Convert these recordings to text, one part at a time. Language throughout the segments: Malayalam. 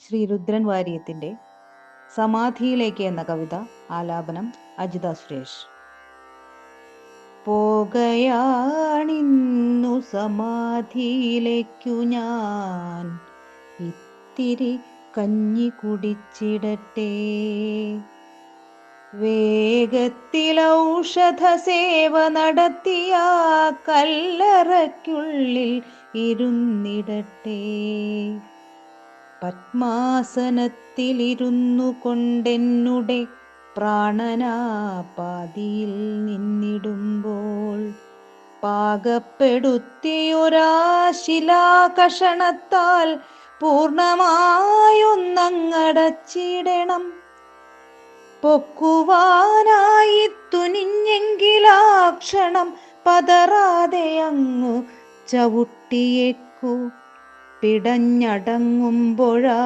ശ്രീ രുദ്രൻ വാര്യത്തിന്റെ സമാധിയിലേക്ക് എന്ന കവിത ആലാപനം അജിത സുരേഷ്. പോകയാണിന്നു സമാധിയിലേക്കു ഞാൻ ഇത്തിരി കഞ്ഞി കുടിച്ചിടട്ടെ. വേഗത്തിൽ ഔഷധ സേവ നടത്തിയ കല്ലറയ്ക്കുള്ളിൽ ഇരുന്നിടട്ടെ. പത്മാസനത്തിലിരുന്നു കൊണ്ടെന്നുടെ പ്രാണനാപാതിയിൽ നിന്നിടുമ്പോൾ പാകപ്പെടുത്തിയൊരാശിലാകഷണത്താൽ പൂർണമായൊന്നങ്ങടച്ചിടണം. പൊക്കുവാനായി തുനിഞ്ഞെങ്കിലാക്ഷണം പതറാതെ അങ്ങു ചവിട്ടിയേക്കൂ. പിടഞ്ഞടങ്ങുമ്പോഴാ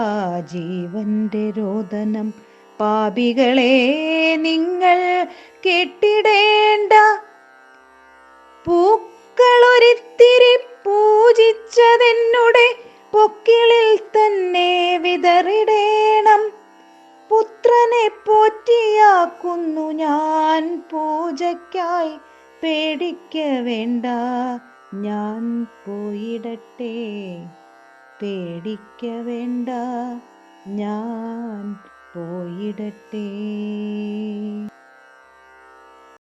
ജീവന്റെ രോദനം. പാപികളെ നിങ്ങൾ കെട്ടിടേണ്ട പൂക്കളൊരിത്തിരി പൂജിച്ചതെന്നുടെ പൊക്കിളിൽ തന്നെ വിതറിടേണം. പുത്രനെ പോറ്റിയാക്കുന്നു ഞാൻ പൂജയ്ക്കായി. പേടിക്ക വേണ്ട ഞാൻ പോയിടട്ടെ. പേടിക്ക വേണ്ട ഞാൻ പോയിടട്ടെ.